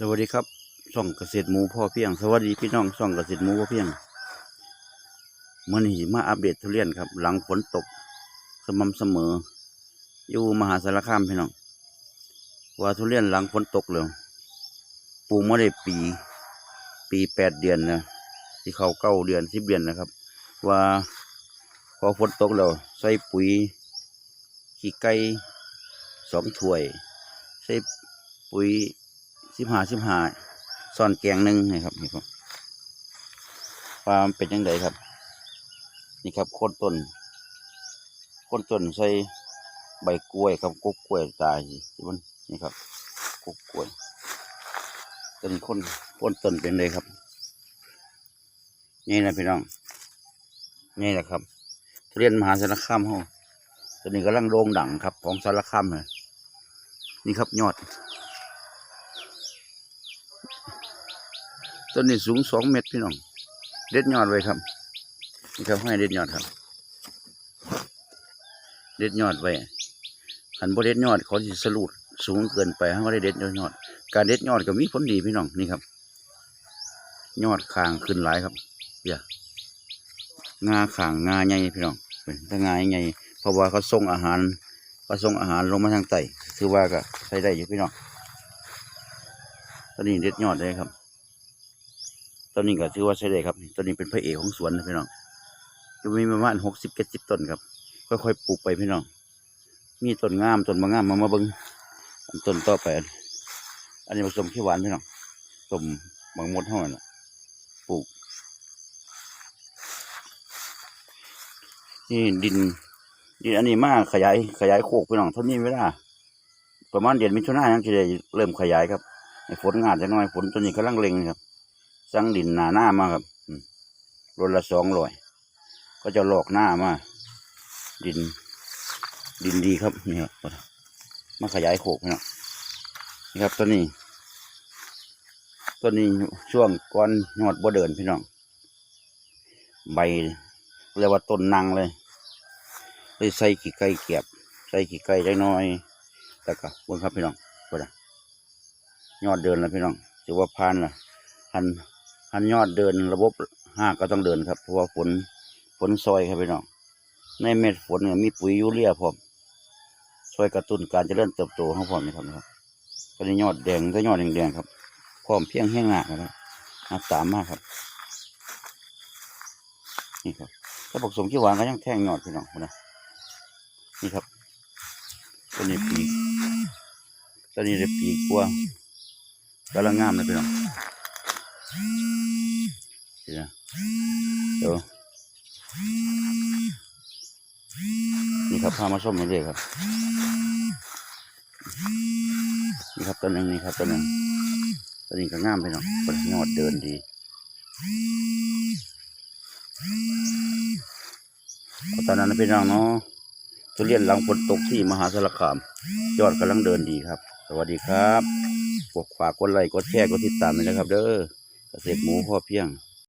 สวัสดีครับช่องเกษตรหมูพ่อเพียง สวัสดีพี่น้องช่องเกษตรหมูพ่อเพียงมื่อนี้มาอัปเดตทุเรียนครับ หลังฝนตก สม่ำเสมอ อยู่มหาสารคามพี่น้อง ว่าทุเรียนหลังฝนตกเลยปลูกมาได้ปี ปีแปดเดือนนะที่เขาเก้าเดือนสิบเดือนนะครับ ว่าพอฝนตกแล้วใส่ปุ๋ยขี้ไก่สองถ้วย ใส่ปุ๋ย สิบห้าสิบห้าซ่อนแกงหนึ่งนะครับนี่ครับความเป็นยังไงครับ นี่ครับโคนต้นโคนต้นใส่ใบกล้วยครับกุ๊กกล้วยตายที่มันนี่ครับกุ๊กกล้วยต้นคนโคนต้นเป็นเลยครับ นี่นะพี่น้อง นี่แหละครับทุเรียนมหาสารคามเฮาตอนนี้กำลังโด่งดังครับ ของสารคามเลยนี่ครับยอด ต้นนี้สูงสองเมตรพี่น้อง เด็ดยอดไว้ครับ นี่ครับให้เด็ดยอดครับ เด็ดยอดไว้หันบ่เด็ดยอดเขาสิสรุดสูงเกินไปเขาได้เด็ดยอด การเด็ดยอดก็มีผลดีพี่น้องนี่ครับ ยอดคางขึ้นหลายครับเดี๋ยวงาขางงาใหญ่พี่น้องเป็นถ้างาใหญ่เพราะว่าเขาส่งอาหารเขาส่งอาหารลงมาทางไตคือว่าก็ใช้ได้อยู่พี่น้องตอนนี้เด็ดยอดเลยครับ ต้นนี้ก็ถือว่าใช้ได้ครับต้นนี้เป็นพระเอกของสวนนะพี่น้องจะมีประมาณหกสิบเจ็ดสิบต้นครับ ค่อยๆปลูกไปพี่น้อง มีต้นงามต้นบางงามมามาเบิ้งต้นต่อไป อันนี้ผสมขี้หวานพี่น้องสมบางมดเท่านั้นน่ปลูก นี่ดินดินอันนี้มากขยายขยายโคกพี่น้องเท่านี้เวลาประมาณเดือนมิถุนายนยังจะได้เริ่มขยายครับให้ฝนงานจะน้อยฝนตัวนี้กำลังเล็งครับ สั่งดินหนาหน้ามาครับรถละสองร้อยก็จะหลอกหน้ามา ดิน ดินดีครับนี่ครับมาขยายโขกนะนี่ครับตัวนี้ตัวนี้ช่วงก้อนยอดบ่เดินพี่น้อง ใบเรียกว่าต้นนางเลยเลยใส่ขี้ไก่เกียบ ใส่ขี้ไก่ได้น้อยแต่ก็บิ่งครับพี่น้องก็ได้ยอดเดินแล้วพี่น้องถือว่าพานละหัน หันยอดเดินระบบห้ากก็ต้องเดินครับ เพราะว่าฝนฝนซอยครับพี่น้อง ในเม็ดฝนเนี่ยมีปุ๋ยยูเรียพร้อมช่วยกระตุ้นการเจริญเติบโตของพร้อมนะครับนะครับตอนนี้ยอดแดงก็ยอดแดงๆครับ พร้อมเพียงแห้งหนักนะครับนับสามมากครับ นี่ครับ ถ้าผสมขี้หวานก็ยังแท่งยอดพี่น้องนะนี่ครับตัวนี้ปีกตัวนี้ได้ปีกกว่ากำลังงามเลยพี่น้อง เดี๋ยวดี๋ยวนี่ครับพามาส้มมาเรื่อยครับ นี่ครับตัวหนึ่งนี่ครับตัวหนึ่งตัวนี้ก็งามไปเนาะปนยอดเดินดีตอนนั้นพี่น้องเนาะทุเรียนหลังฝนตกที่มหาสารคาม ยอดกำลังเดินดีครับ สวัสดีครับกดฝากกดไลค์กดแชร์กดติดตามเลยนะครับ เด้อ เกษตรหมูพ่อเพียง